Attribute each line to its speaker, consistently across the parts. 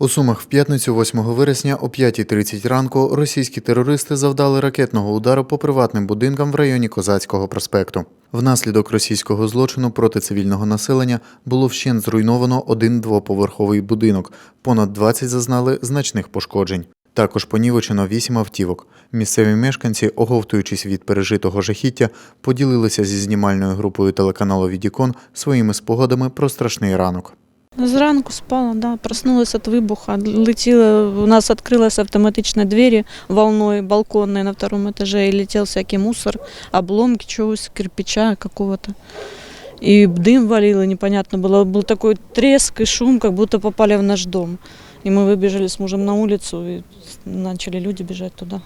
Speaker 1: У Сумах в п'ятницю 8 вересня о 5.30 ранку російські терористи завдали ракетного удару по приватним будинкам в районі Козацького проспекту. Внаслідок російського злочину проти цивільного населення було вщент зруйновано один двоповерховий будинок. Понад 20 зазнали значних пошкоджень. Також понівечено 8 автівок. Місцеві мешканці, оговтуючись від пережитого жахіття, поділилися зі знімальною групою телеканалу Відікон своїми спогадами про страшний ранок.
Speaker 2: Зранку спала, да, проснулась от выбуха, летела, у нас открылась автоматичная двери волной балконной на втором этаже, и летел всякий мусор, обломки чего-то, кирпича какого-то. И дым валил, и непонятно было, был такой треск и шум, как будто попали в наш дом. И мы выбежали с мужем на улицу, и начали люди бежать туда.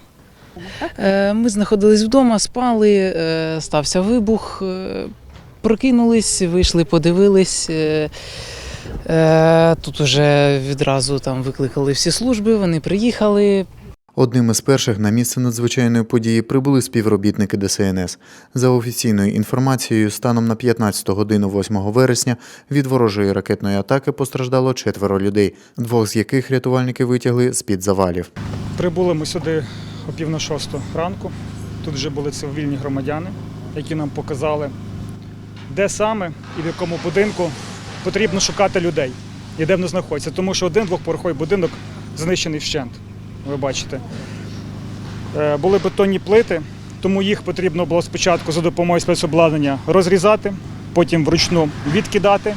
Speaker 3: Е, Ми знаходились вдома, спали, е, стався вибух, е, прокинулись, вийшли, подивились. е, Тут уже відразу там викликали всі служби, вони приїхали,
Speaker 1: Одним із перших на місце надзвичайної події прибули співробітники ДСНС. За офіційною інформацією, станом на 15 годину 8 вересня від ворожої ракетної атаки постраждало четверо людей, двох з яких рятувальники витягли з-під завалів.
Speaker 4: Прибули ми сюди о пів на шосту ранку. Тут вже були цивільні громадяни, які нам показали, де саме і в якому будинку потрібно шукати людей і де вони знаходяться. Тому що один двохповерховий будинок знищений вщент. Ви бачите. Е, Були бетонні плити, тому їх потрібно було спочатку за допомогою спецобладнання розрізати, потім вручну відкидати.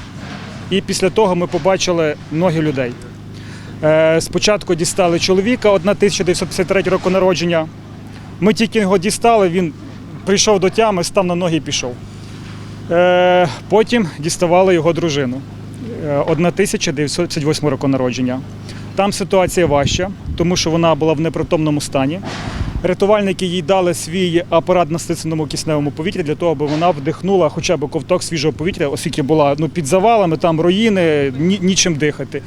Speaker 4: І після того ми побачили ноги людей. Е, Спочатку дістали чоловіка 1953 року народження. Ми тільки його дістали, він прийшов до тями, став на ноги і пішов. Е, Потім діставали його дружину е, 1958 року народження. Там ситуація важча, тому що вона була в непритомному стані. Рятувальники їй дали свій апарат на стисненому кисневому повітрі для того, аби вона вдихнула хоча б ковток свіжого повітря, оскільки була ну, під завалами, там руїни, ні, нічим дихати.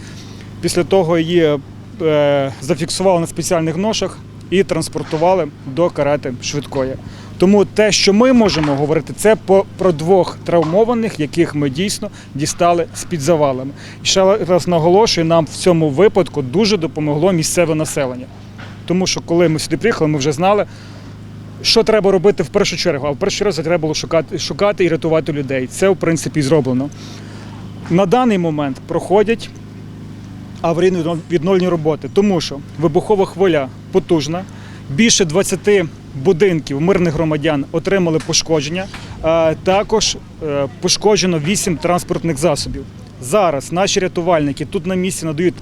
Speaker 4: Після того її е, зафіксували на спеціальних ношах і транспортували до карети швидкої. Тому те, що ми можемо говорити, це про двох травмованих, яких ми дійсно дістали з-під завалами. І ще раз наголошую, нам в цьому випадку дуже допомогло місцеве населення. Тому що коли ми сюди приїхали, ми вже знали, що треба робити в першу чергу. А в першу чергу треба було шукати, шукати і рятувати людей. Це, в принципі, зроблено. На даний момент проходять аварійно відновлені роботи, тому що вибухова хвиля потужна. Більше 20 будинків мирних громадян отримали пошкодження. Е, Також е, пошкоджено 8 транспортних засобів. Зараз наші рятувальники тут на місці надають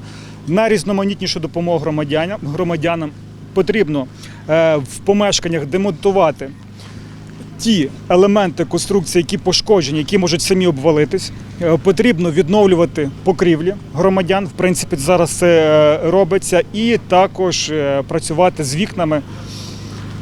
Speaker 4: найрізноманітнішу допомогу громадянам. громадянам. Потрібно е, в помешканнях демонтувати ті елементи конструкції, які пошкоджені, які можуть самі обвалитись. Потрібно відновлювати покрівлі громадян. В принципі, зараз це робиться, і також працювати з вікнами.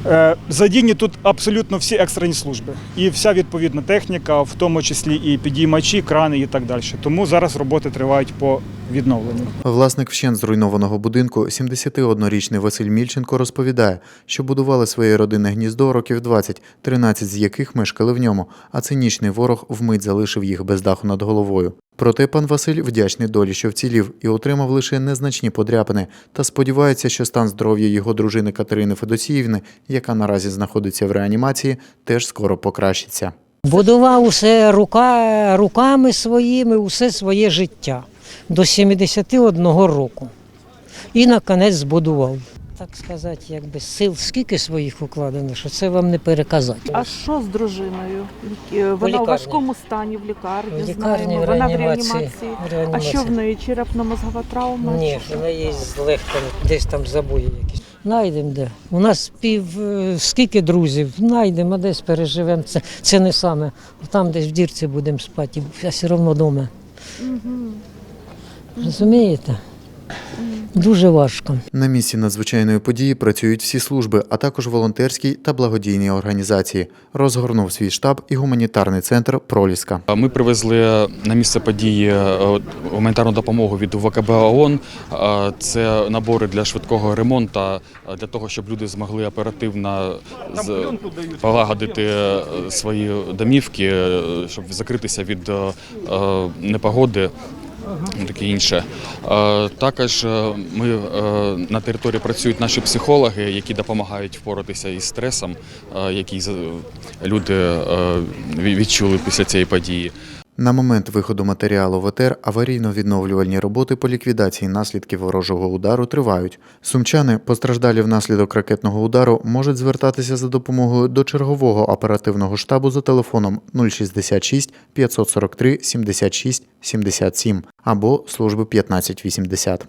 Speaker 4: Е, Задіяні тут абсолютно всі екстрені служби і вся відповідна техніка, в тому числі і підіймачі, крани і так далі. Тому зараз роботи тривають по відновленню.
Speaker 1: Власник вщент зруйнованого будинку, 71-річний Василь Мільченко, розповідає, що будували своє родинне гніздо років 20, 13 з яких мешкали в ньому, а цинічний ворог вмить залишив їх без даху над головою. Проте пан Василь вдячний долі, що вцілів і отримав лише незначні подряпини, та сподівається, що стан здоров'я його дружини Катерини Федосіївни, яка наразі знаходиться в реанімації, теж скоро покращиться.
Speaker 5: Будував усе рука, руками своїми, усе своє життя до 71 року. І на конець збудував. Так сказати, якби сил скільки своїх укладено, що це вам не переказати.
Speaker 6: А що з дружиною? Вона у важкому стані в лікарні,
Speaker 5: В лікарні,
Speaker 6: знаємо.
Speaker 5: в
Speaker 6: Вона в
Speaker 5: реанімації.
Speaker 6: реанімації. А що в неї? Черепно-мозгова травма?
Speaker 5: Ні,
Speaker 6: Чи що?
Speaker 5: в неї злегка десь там забої якісь. Найдемо де. У нас пів е, скільки друзів, знайдемо, а десь переживемо. Це, це не саме. Там десь в дірці будемо спати, а все одно вдома. Розумієте? Дуже важко.
Speaker 1: На місці надзвичайної події працюють всі служби, а також волонтерські та благодійні організації. Розгорнув свій штаб і гуманітарний центр Проліска.
Speaker 7: Ми привезли на місце події е, гуманітарну допомогу від ВКБ ООН. Е, Це набори для швидкого ремонту, е, для того, щоб люди змогли оперативно полагодити е, свої домівки, е, щоб закритися від е, е, непогоди. Таке інше. Е, Також е, ми е, на території працюють наші психологи, які допомагають впоратися із стресом, який люди відчули після цієї події.
Speaker 1: На момент виходу матеріалу в ЕТР аварійно-відновлювальні роботи по ліквідації наслідків ворожого удару тривають. Сумчани, постраждалі внаслідок ракетного удару, можуть звертатися за допомогою до чергового оперативного штабу за телефоном 066 543 76 77 або служби 1580.